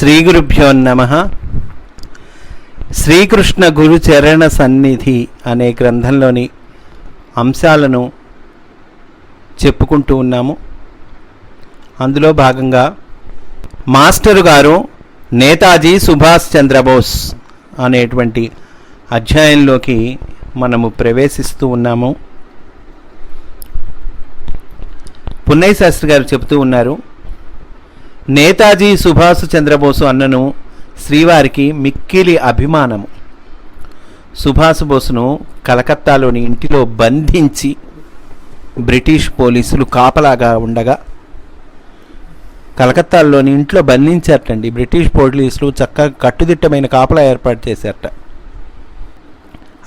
శ్రీ గురుభ్యో నమ. శ్రీకృష్ణ గురు చరణ సన్నిధి అనే గ్రంథంలోని అంశాలను చెప్పుకుంటూ ఉన్నాము. అందులో భాగంగా మాస్టరు గారు నేతాజీ సుభాష్ చంద్రబోస్ అనేటువంటి అధ్యాయంలోకి మనము ప్రవేశిస్తూ ఉన్నాము. పున్నయ్య శాస్త్రి గారు చెబుతూ ఉన్నారు నేతాజీ సుభాష్ చంద్రబోసు అన్నను శ్రీవారికి మిక్కిలి అభిమానము. సుభాష్ బోసును కలకత్తాలోని ఇంటిలో బంధించి బ్రిటిష్ పోలీసులు కాపలాగా ఉండగా కలకత్తాలోని ఇంట్లో బంధించారటండి. బ్రిటిష్ పోలీసులు చక్కగా కట్టుదిట్టమైన కాపలా ఏర్పాటు చేశారట.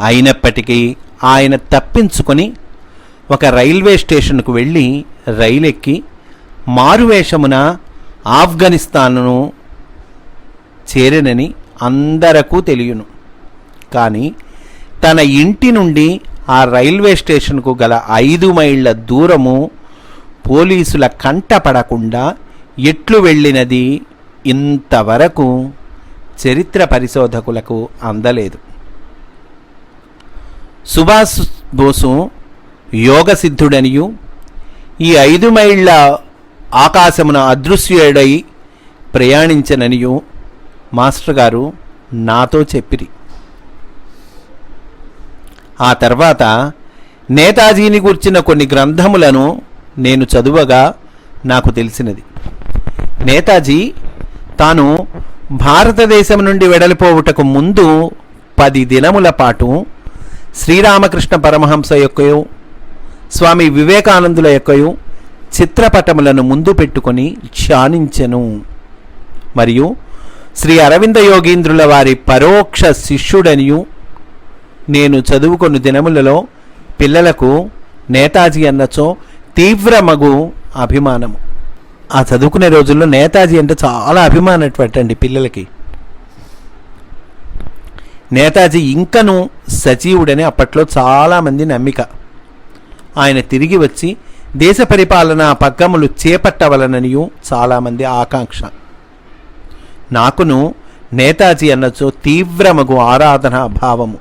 అయినప్పటికీ ఆయన తప్పించుకొని ఒక రైల్వే స్టేషన్కు వెళ్ళి రైలు ఎక్కి మారువేషమున ఆఫ్ఘనిస్తాన్ను చేరినని అందరకు తెలియను. కానీ తన ఇంటి నుండి ఆ రైల్వే స్టేషన్కు గల ఐదు మైళ్ళ దూరము పోలీసుల కంట పడకుండా ఎట్లు వెళ్ళినది ఇంతవరకు చరిత్ర పరిశోధకులకు అందలేదు. సుభాష్ బోసు యోగసిద్ధుడనియు ఈ ఐదు మైళ్ళ ఆకాశమున అదృశ్యుడై ప్రయాణించననియు మాస్టర్ గారు నాతో చెప్పిరి. ఆ తర్వాత నేతాజీని గుర్చిన కొన్ని గ్రంథములను నేను చదువగా నాకు తెలిసినది. నేతాజీ తాను భారతదేశం నుండి వెడలిపోవుటకు ముందు పది దినముల పాటు శ్రీరామకృష్ణ పరమహంస యొక్కయు స్వామి వివేకానందుల యొక్కయు చిత్రపటములను ముందు పెట్టుకొని ధ్యానించెను. మరియు శ్రీ అరవింద యోగీంద్రుల వారి పరోక్ష శిష్యుడనియు నేను చదువుకొని దినములలో పిల్లలకు నేతాజీ అన్నచో తీవ్రమగు అభిమానము. ఆ చదువుకునే రోజుల్లో నేతాజీ అంటే చాలా అభిమానటువంటండి పిల్లలకి. నేతాజీ ఇంకను సజీవుడని అప్పట్లో చాలామంది నమ్మిక. ఆయన తిరిగి వచ్చి దేశ పరిపాలన పగ్గములు చేపట్టవలననియు చాలామంది ఆకాంక్ష. నాకును నేతాజీ అన్నచో తీవ్రమగు ఆరాధన భావము.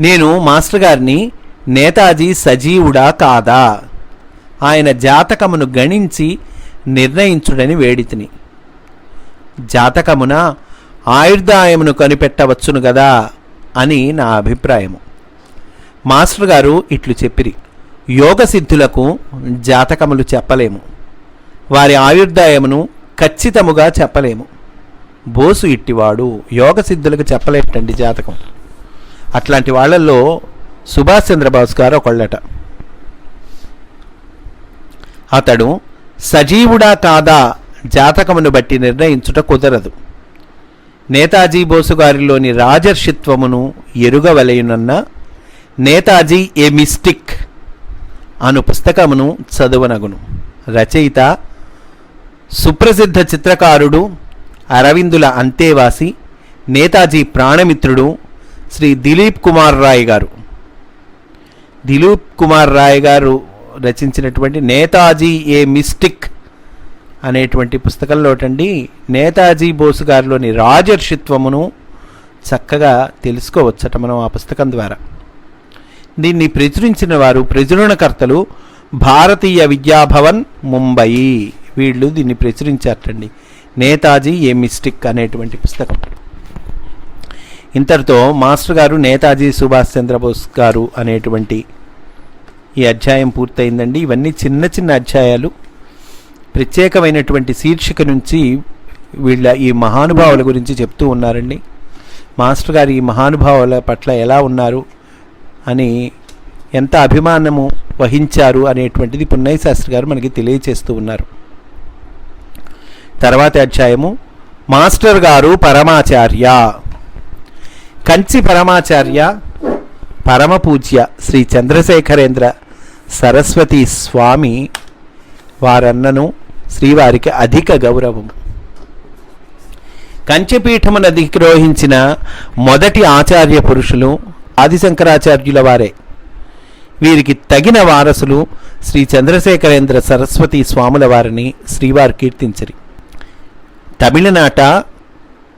నేను మాస్టర్ గారిని నేతాజీ సజీవుడా కాదా? ఆయన జాతకమును గణించి నిర్ణయించుడని వేడితిని. జాతకమున ఆయుర్దాయమును కనిపెట్టవచ్చును గదా అని నా అభిప్రాయము. మాస్టర్ గారు ఇట్లు చెప్పిరి. యోగ సిద్ధులకు జాతకములు చెప్పలేము. వారి ఆయుర్దాయమును ఖచ్చితముగా చెప్పలేము. బోసు ఇట్టివాడు యోగ సిద్ధులకు చెప్పలేటండి జాతకం. అట్లాంటి వాళ్ళల్లో సుభాష్ చంద్రబోస్ గారు ఒకళ్ళట. అతడు సజీవుడా కాదా జాతకమును బట్టి నిర్ణయించుట కుదరదు. నేతాజీ బోసు గారిలోని రాజర్షిత్వమును ఎరుగవలయునన్న నేతాజీ ఏ మిస్టిక్ అను పుస్తకమును చదువనగును. రచయిత సుప్రసిద్ధ చిత్రకారుడు అరవిందుల అంతేవాసి నేతాజీ ప్రాణమిత్రుడు శ్రీ దిలీప్ కుమార్ రాయ్ గారు. దిలీప్ కుమార్ రాయ్ గారు రచించినటువంటి నేతాజీ ఏ మిస్టిక్ అనేటువంటి పుస్తకంలోటండి నేతాజీ బోసు గారిలోని రాజర్షిత్వమును చక్కగా తెలుసుకోవచ్చట మనం ఆ పుస్తకం ద్వారా. దీన్ని ప్రచురించిన వారు ప్రచురణకర్తలు భారతీయ విద్యాభవన్ ముంబయి వీళ్ళు దీన్ని ప్రచురించారటండి. నేతాజీ ఏ మిస్టిక్ అనేటువంటి పుస్తకం. ఇంతటితో మాస్టర్ గారు నేతాజీ సుభాష్ చంద్రబోస్ గారు అనేటువంటి ఈ అధ్యాయం పూర్తయిందండి. ఇవన్నీ చిన్న చిన్న అధ్యాయాలు. ప్రత్యేకమైనటువంటి శీర్షిక నుంచి వీళ్ళ ఈ మహానుభావుల గురించి చెప్తూ ఉన్నారండి. మాస్టర్ గారు ఈ మహానుభావుల పట్ల ఎలా ఉన్నారు? అని ఎంత అభిమానము వహించారు అనేటువంటిది పున్నయ్య శాస్త్రి గారు మనకి తెలియచేస్తూ ఉన్నారు. తర్వాతి అధ్యాయము మాస్టర్ గారు పరమాచార్య. కంచి పరమాచార్య పరమపూజ్య శ్రీ చంద్రశేఖరేంద్ర సరస్వతి స్వామి వారన్నను శ్రీవారికి అధిక గౌరవం కంచిపీఠమును అధిరోహించిన మొదటి ఆచార్య పురుషులు ఆదిశంకరాచార్యుల వారే వీరికి తగిన వారసులు శ్రీ చంద్రశేఖరేంద్ర సరస్వతి స్వాముల వారిని శ్రీవారు కీర్తించరి. తమిళనాట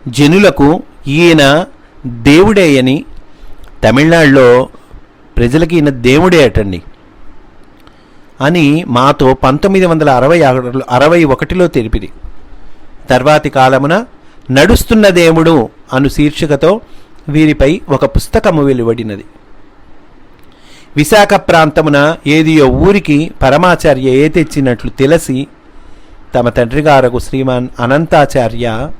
జనులకు ఈయన దేవుడే అని తమిళనాడులో ప్రజలకి ఈయన దేవుడే అటండి అని మాతో పంతొమ్మిది వందల అరవై ఆరు- అరవై ఒకటిలో తెలిపిరి. తర్వాతి కాలమున నడుస్తున్న దేవుడు అను శీర్షికతో వీరిపై ఒక పుస్తకము వెలువడినది. విశాఖ ప్రాంతమున ఏదియో ఊరికి పరమాచార్య ఏ తెచ్చినట్లు తెలిసి తమ తండ్రి గారకు శ్రీమాన్ అనంతాచార్య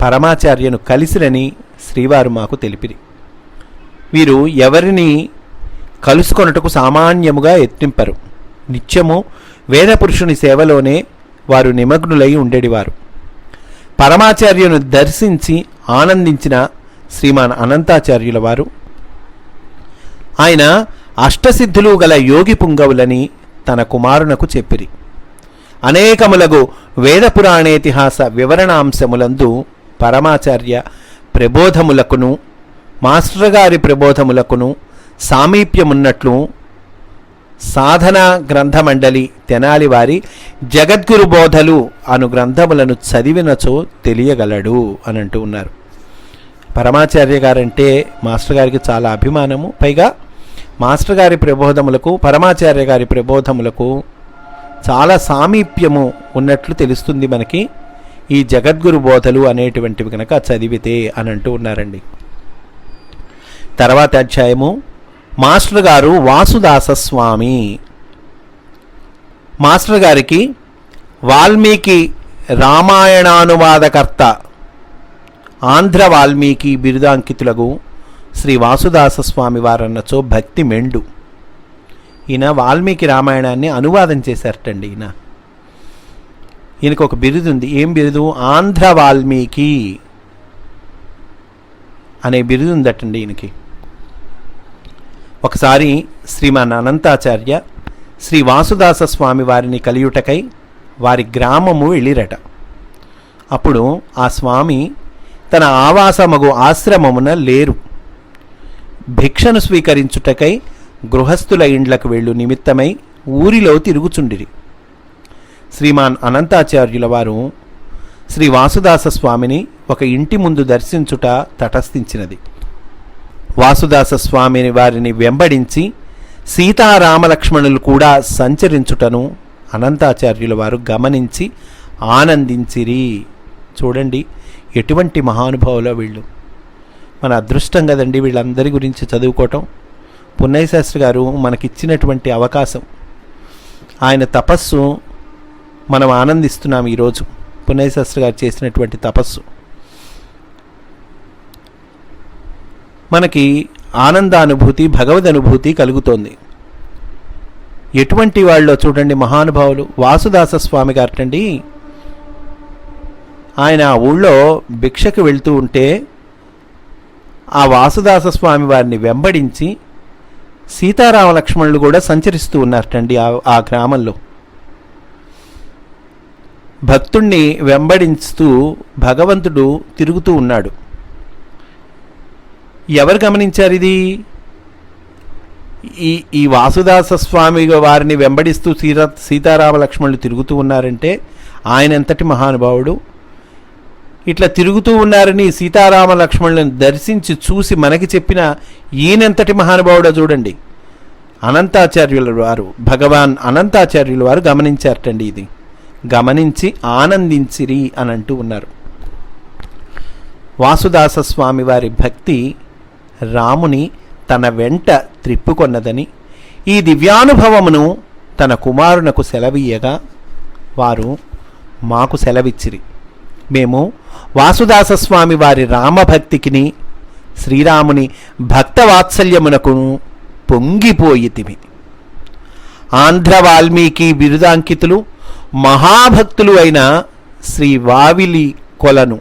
పరమాచార్యను కలిసిరని శ్రీవారు మాకు తెలిపిరి. వీరు ఎవరిని కలుసుకొనుటకు సామాన్యముగా యత్నింపరు. నిత్యము వేదపురుషుని సేవలోనే వారు నిమగ్నులై ఉండేటివారు పరమాచార్యును దర్శించి ఆనందించిన శ్రీమాన్ అనంతాచార్యుల వారు. ఆయన అష్టసిద్ధులు గల యోగి పుంగవులని తన కుమారునకు చెప్పిరి. అనేకములగు వేద పురాణేతిహాస వివరణాంశములందు పరమాచార్య ప్రబోధములకును మాస్టర్ గారి ప్రబోధములకును సామీప్యమున్నట్లు సాధన గ్రంథమండలి తెనాలి వారి జగద్గురు బోధలు అను గ్రంథములను చదివినచో తెలియగలడు అని అంటూ ఉన్నారు. పరమాచార్య గారంటే మాస్టర్ గారికి చాలా అభిమానము. పైగా మాస్టర్ గారి ప్రబోధములకు పరమాచార్య గారి ప్రబోధములకు చాలా సామీప్యము ఉన్నట్లు తెలుస్తుంది మనకి. ఈ జగద్గురు బోధలు అనేటువంటివి కనుక చదివితే అని అంటూ ఉన్నారండి. తర్వాత అధ్యాయము. మాస్టర్ గారు వాసుదాస స్వామి. మాస్టర్ గారికి వాల్మీకి రామాయణానువాదకర్త ఆంధ్ర వాల్మీకి బిరుదాంకితులకు శ్రీ వాసుదాస స్వామి వారన్నచో భక్తి మెండు. ఈయన వాల్మీకి రామాయణాన్ని అనువాదం చేశారటండి ఈయన. ఈయనకు ఒక బిరుదు ఉంది ఏం బిరుదు? ఆంధ్ర వాల్మీకి అనే బిరుదు ఉందటండి ఈయనకి. ఒకసారి శ్రీమాన్ అనంతాచార్య శ్రీ వాసుదాస స్వామి వారిని కలియుటకై వారి గ్రామము వెళ్ళిరట. అప్పుడు ఆ స్వామి తన ఆవాసమగు ఆశ్రమమున లేరు. భిక్షను స్వీకరించుటకై గృహస్థుల ఇండ్లకు వెళ్ళు నిమిత్తమై ఊరిలో తిరుగుచుండిరి. శ్రీమాన్ అనంతాచార్యుల వారు శ్రీ వాసుదాస స్వామిని ఒక ఇంటి ముందు దర్శించుట తటస్థించినది. వాసుదాస స్వామిని వారిని వెంబడించి సీతారామలక్ష్మణులు కూడా సంచరించుటను అనంతాచార్యుల వారు గమనించి ఆనందించిరి. చూడండి ఎటువంటి మహానుభావులో వీళ్ళు? మన అదృష్టం కదండి వీళ్ళందరి గురించి చదువుకోవటం. పున్నయ్య శాస్త్రి గారు మనకిచ్చినటువంటి అవకాశం. ఆయన తపస్సు మనం ఆనందిస్తున్నాం ఈరోజు. పున్నయ్య శాస్త్రి గారు చేసినటువంటి తపస్సు. మనకి ఆనందానుభూతి భగవద్ అనుభూతి కలుగుతోంది. ఎటువంటి వాళ్ళో చూడండి మహానుభావులు. వాసుదాస స్వామి గారటండి ఆయన ఆ ఊళ్ళో భిక్షకు వెళ్తూ ఉంటే ఆ వాసుదాస స్వామి వారిని వెంబడించి సీతారామ లక్ష్మణులు కూడా సంచరిస్తూ ఉన్నారటండి ఆ ఆ గ్రామంలో. భక్తుణ్ణి వెంబడిస్తూ భగవంతుడు తిరుగుతూ ఉన్నాడు. ఎవరు గమనించారు ఇది? ఈ ఈ వాసుదాస స్వామి వారిని వెంబడిస్తూ సీతా సీతారామ లక్ష్మణులు తిరుగుతూ ఉన్నారంటే ఆయన ఎంతటి మహానుభావుడు ఇట్లా తిరుగుతూ ఉన్నారని సీతారామ లక్ష్మణులను దర్శించి చూసి మనకి చెప్పిన ఈయనెంతటి మహానుభావుడో చూడండి. అనంతాచార్యుల వారు భగవాన్ అనంతాచార్యుల వారు గమనించారటండి ఇది. గమనించి ఆనందించిరి అని అంటూ ఉన్నారు. వాసుదాస స్వామి వారి భక్తి రాముని తన వెంట త్రిప్పుకొన్నదని ఈ దివ్యానుభవమును తన కుమారునకు సెలవీయగా వారు మాకు సెలవిచ్చిరి. మేము వాసుదాస స్వామి వారి రామభక్తికిని శ్రీరాముని భక్త వాత్సల్యమునకు పొంగిపోయితిమి. ఆంధ్ర వాల్మీకి బిరుదాంకితులు మహాభక్తులు అయిన శ్రీ వావిలి కొలను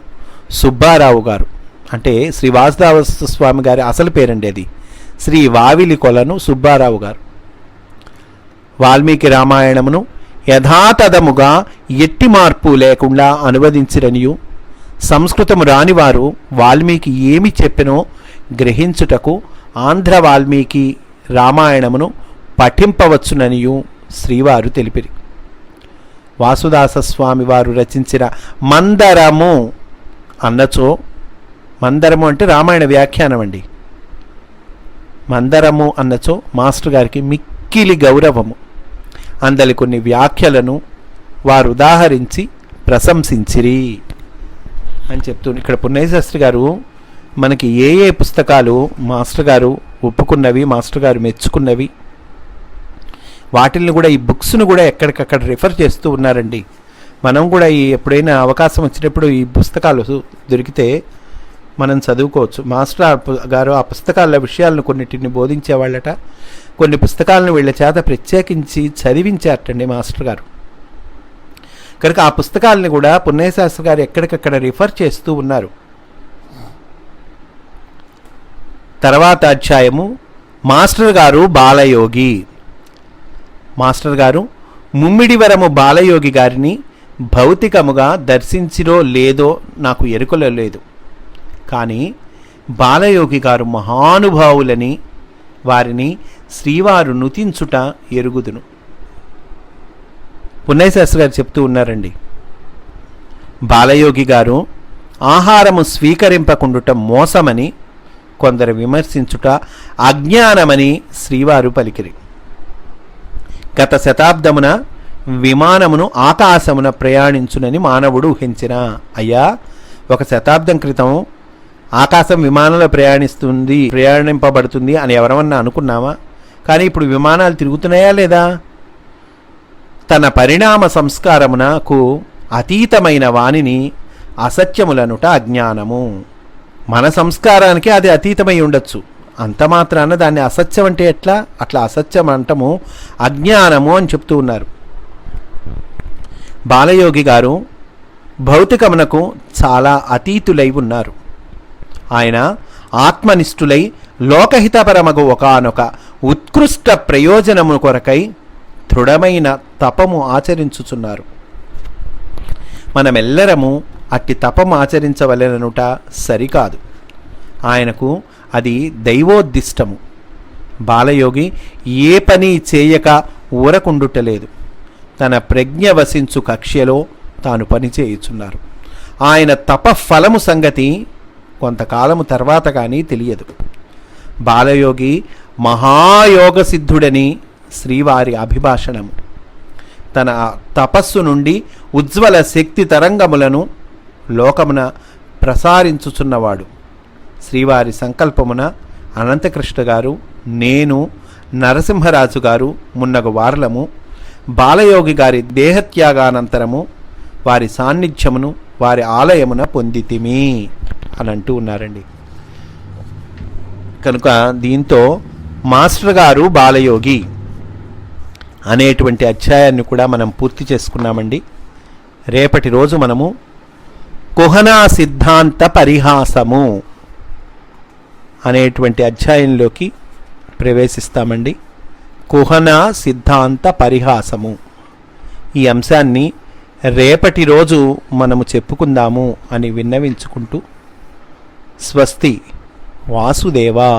సుబ్బారావు గారు. అంటే శ్రీ వాసుదాస స్వామి గారి అసలు పేరండి అది. శ్రీ వావిలి కొలను సుబ్బారావు గారు. వాల్మీకి రామాయణమును యథాతథముగా ఎట్టి మార్పు లేకుండా అనువదించిరనియు. సంస్కృతము రానివారు వాల్మీకి ఏమి చెప్పినో గ్రహించుటకు ఆంధ్ర వాల్మీకి రామాయణమును పఠింపవచ్చుననియు శ్రీవారు తెలిపిరి. వాసుదాసస్వామి వారు రచించిన మందరము అన్నచో మందరము అంటే రామాయణ వ్యాఖ్యానం అండి మందరము అన్నచో మాస్టర్ గారికి మిక్కిలి గౌరవము. అందలి కొన్ని వ్యాఖ్యలను వారు ఉదాహరించి ప్రశంసించిరి అని చెప్తూ ఇక్కడ పుణ్యశాస్త్రి గారు మనకి ఏ ఏ పుస్తకాలు మాస్టర్ గారు ఒప్పుకున్నవి మాస్టర్ గారు మెచ్చుకున్నవి వాటిని కూడా ఈ బుక్స్ను కూడా ఎక్కడికక్కడ రిఫర్ చేస్తూ ఉన్నారండి. మనం కూడా ఈ ఎప్పుడైనా అవకాశం వచ్చినప్పుడు ఈ పుస్తకాలు దొరికితే మనం చదువుకోవచ్చు. మాస్టర్ గారు ఆ పుస్తకాల విషయాలను కొన్నిటిని బోధించేవాళ్ళట. కొన్ని పుస్తకాలను వీళ్ళ చేత ప్రత్యేకించి చదివించారటండి మాస్టర్ గారు. కనుక ఆ పుస్తకాలని కూడా పుణ్యశాస్త్రి గారు ఎక్కడికక్కడ రిఫర్ చేస్తూ ఉన్నారు. తర్వాత అధ్యాయము మాస్టర్ గారు బాలయోగి. మాస్టర్ గారు ముమ్మిడివరము బాలయోగి గారిని భౌతికముగా దర్శించిరో లేదో నాకు ఎరుకలో లేదు. కానీ బాలయోగి గారు మహానుభావులని వారిని శ్రీవారు నుతించుట ఎరుగుదును. పున్నయశాస్త్రి గారు చెప్తూ ఉన్నారండి. బాలయోగి గారు ఆహారము స్వీకరింపకుండుట మోసమని కొందరు విమర్శించుట అజ్ఞానమని శ్రీవారు పలికిరి. గత శతాబ్దమున విమానమును ఆకాశమున ప్రయాణించునని మానవుడు ఊహించిన అయ్యా ఒక శతాబ్దం క్రితం ఆకాశం విమానంలో ప్రయాణిస్తుంది ప్రయాణింపబడుతుంది అని ఎవరమన్నా అనుకున్నామా కానీ ఇప్పుడు విమానాలు తిరుగుతున్నాయా లేదా? తన పరిణామ సంస్కారమునకు అతీతమైన వానిని అసత్యములనుట అజ్ఞానము. మన సంస్కారానికి అది అతీతమై ఉండొచ్చు. అంత మాత్రాన దాన్ని అసత్యం అంటే ఎట్లా? అట్లా అసత్యం అంటము అజ్ఞానము అని చెప్తూ ఉన్నారు. బాలయోగి గారు భౌతికమునకు చాలా అతీతులై ఉన్నారు. ఆయన ఆత్మనిష్ఠులై లోకహితపరమగు ఒకనొక ఉత్కృష్ట ప్రయోజనము కొరకై దృఢమైన తపము ఆచరించుచున్నారు. మనమెల్లరము అట్టి తపము ఆచరించవలెననుట సరికాదు. ఆయనకు అది దైవోద్దిష్టము. బాలయోగి ఏ పని చేయక ఊరకుండుటలేదు. తన ప్రజ్ఞ వసించు కక్ష్యలో తాను పని చేయుచున్నారు ఆయన తపఫలము సంగతి కొంతకాలము తర్వాత కానీ తెలియదు. బాలయోగి మహాయోగ సిద్ధుడని శ్రీవారి అభిభాషణము. తన తపస్సు నుండి ఉజ్వల శక్తి తరంగములను లోకమున ప్రసారించుచున్నవాడు. శ్రీవారి సంకల్పమున అనంతకృష్ణ గారు నేను నరసింహరాజు గారు మున్నగు వార్లము బాలయోగి గారి దేహత్యాగానంతరము వారి సాన్నిధ్యమును వారి ఆలయమున పొందితిమి. అని అంటూ ఉన్నారండి. కనుక దీంతో మాస్టర్ గారు బాలయోగి అనేటువంటి అధ్యాయాన్ని కూడా మనం పూర్తి చేసుకున్నామండి. రేపటి రోజు మనము కుహనా సిద్ధాంత పరిహాసము అనేటువంటి అధ్యాయంలోకి ప్రవేశిస్తామండి. కుహనా సిద్ధాంత పరిహాసము. ఈ అంశాన్ని రేపటి రోజు మనము చెప్పుకుందాము అని విన్నవించుకుంటూ స్వస్తి వాసుదేవా